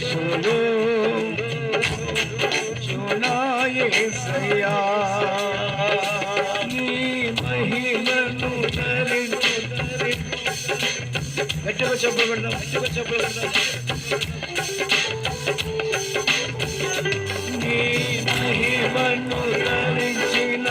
Solo, Jonah, yes, yeah. గట్టిగా చెప్పబడదాం గట్టిగా చెప్పబడదాం నీ మహిమను ధరించిన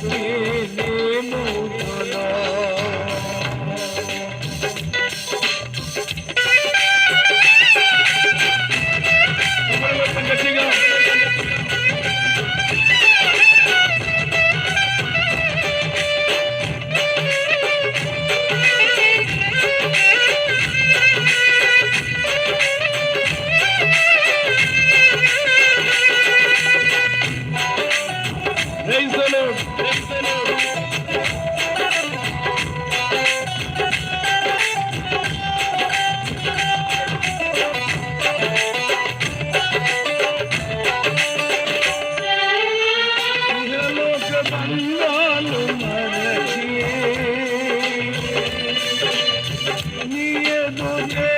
Praise বুঝে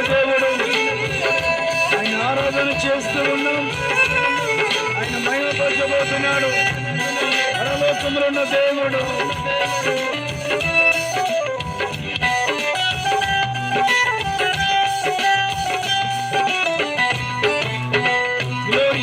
దేవుడు. ఆయన ఆరాధన చేస్తూ ఉన్నాం. ఆయన మహిమపరచబోతున్నాడు. పరలోకంలో ఉన్న దేవుడు. Glory.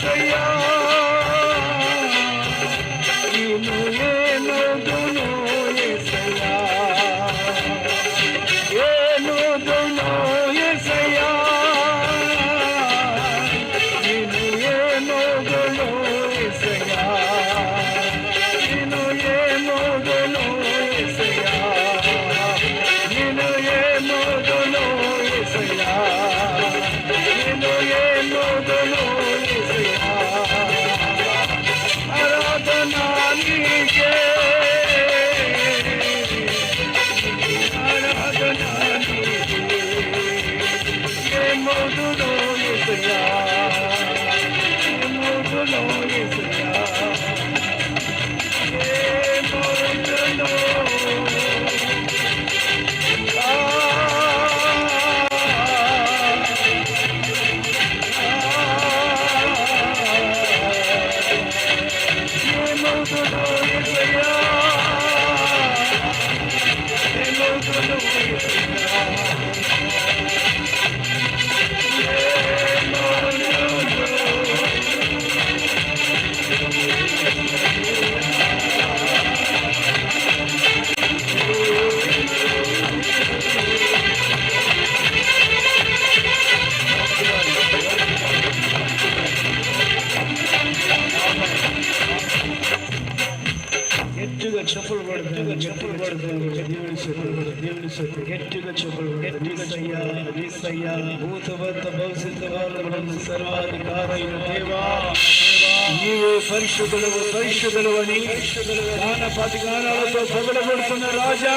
for. Thank you. పడుతుంది చెప్పులు పడుతుంది దేవుని సొత్తు దేవుని సొత్తు గట్టిగా చెప్పులు గట్టిగా సయ్యా సయ్యా భూతవర్త భవిష్యత్తు వాళ్ళను సర్వాధికారైన దేవా నీవే పరిశుద్ధులు పరిశుద్ధులు అని గాన పది గానాలతో పొగడబడుతున్న రాజా